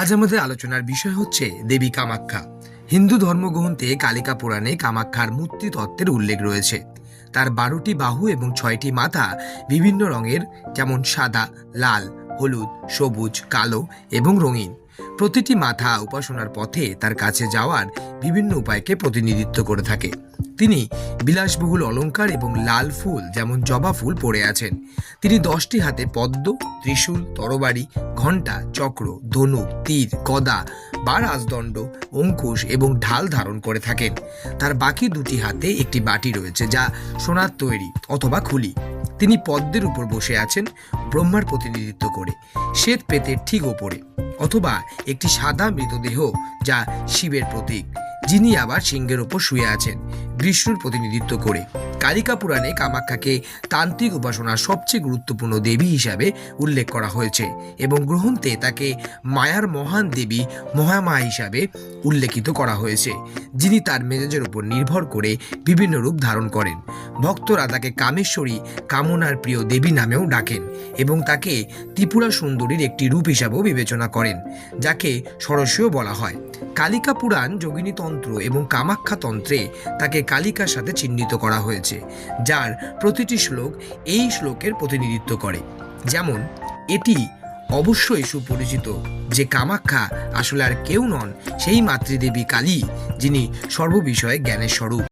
আজ আমাদের আলোচনার বিষয় হচ্ছে দেবী কামাখ্যা। হিন্দু ধর্মগ্রন্থে কালিকা পুরাণে কামাখ্যার মূর্তি তত্ত্বের উল্লেখ রয়েছে। তার বারোটি বাহু এবং ছয়টি মাথা বিভিন্ন রঙের, যেমন সাদা, লাল। হলুদ, সবুজ, কালো এবং রঙিন। প্রতিটি মাথা উপাসনার পথে তার কাছে যাওয়ার বিভিন্ন উপায়কে প্রতিনিধিত্ব করে থাকে। তিনি বিলাসবহুল অলংকার এবং লাল ফুল যেমন জবা ফুল পরে আছেন। তিনি দশটি হাতে পদ্ম, ত্রিশূল, তরবারি, ঘণ্টা, চক্র ধনুক তীর, গদা বা রাজদণ্ড অঙ্কুশ এবং ঢাল ধারণ করে থাকেন। তার বাকি দুটি হাতে একটি বাটি রয়েছে যা সোনার তৈরি অথবা খুলি। তিনি পদ্মের উপর বসে আছেন, ব্রহ্মার প্রতিনিধিত্ব করে। শ্বেত পেতের ঠিক ওপরে, অথবা একটি সাদা মৃতদেহ যা শিবের প্রতীক, যিনি আবার সিংহের ওপর শুয়ে আছেন, বিষ্ণুর প্রতিনিধিত্ব করে। কালিকা পুরাণে কামাখ্যাকে তান্ত্রিক উপাসনার সবচেয়ে গুরুত্বপূর্ণ দেবী হিসাবে উল্লেখ করা হয়েছে এবং গ্রন্থে তাকে মায়ার মহান দেবী মহামা হিসাবে উল্লেখিত করা হয়েছে। যিনি তার মেজাজের উপর নির্ভর করে বিভিন্ন রূপ ধারণ করেন। ভক্তরা তাকে কামেশ্বরী কামনার প্রিয় দেবী নামেও ডাকেন এবং তাকে ত্রিপুরা সুন্দরীর একটি রূপ হিসাবেও বিবেচনা করেন, যাকে সরস্বীও বলা হয়। কালিকা পুরাণ যোগিনী তন্ত্র এবং কামাখ্যা তন্ত্রে তাকে কালিকার সাথে চিহ্নিত করা হয়েছে, যার প্রতিটি শ্লোক এই শ্লোকের প্রতিনিধিত্ব করে। যেমন, এটি অবশ্যই সুপরিচিত। যে কামাখ্যা আসলে আর কেউ নন, সেই মাতৃদেবী কালী, যিনি সর্ববিষয়ে জ্ঞানের স্বরূপ।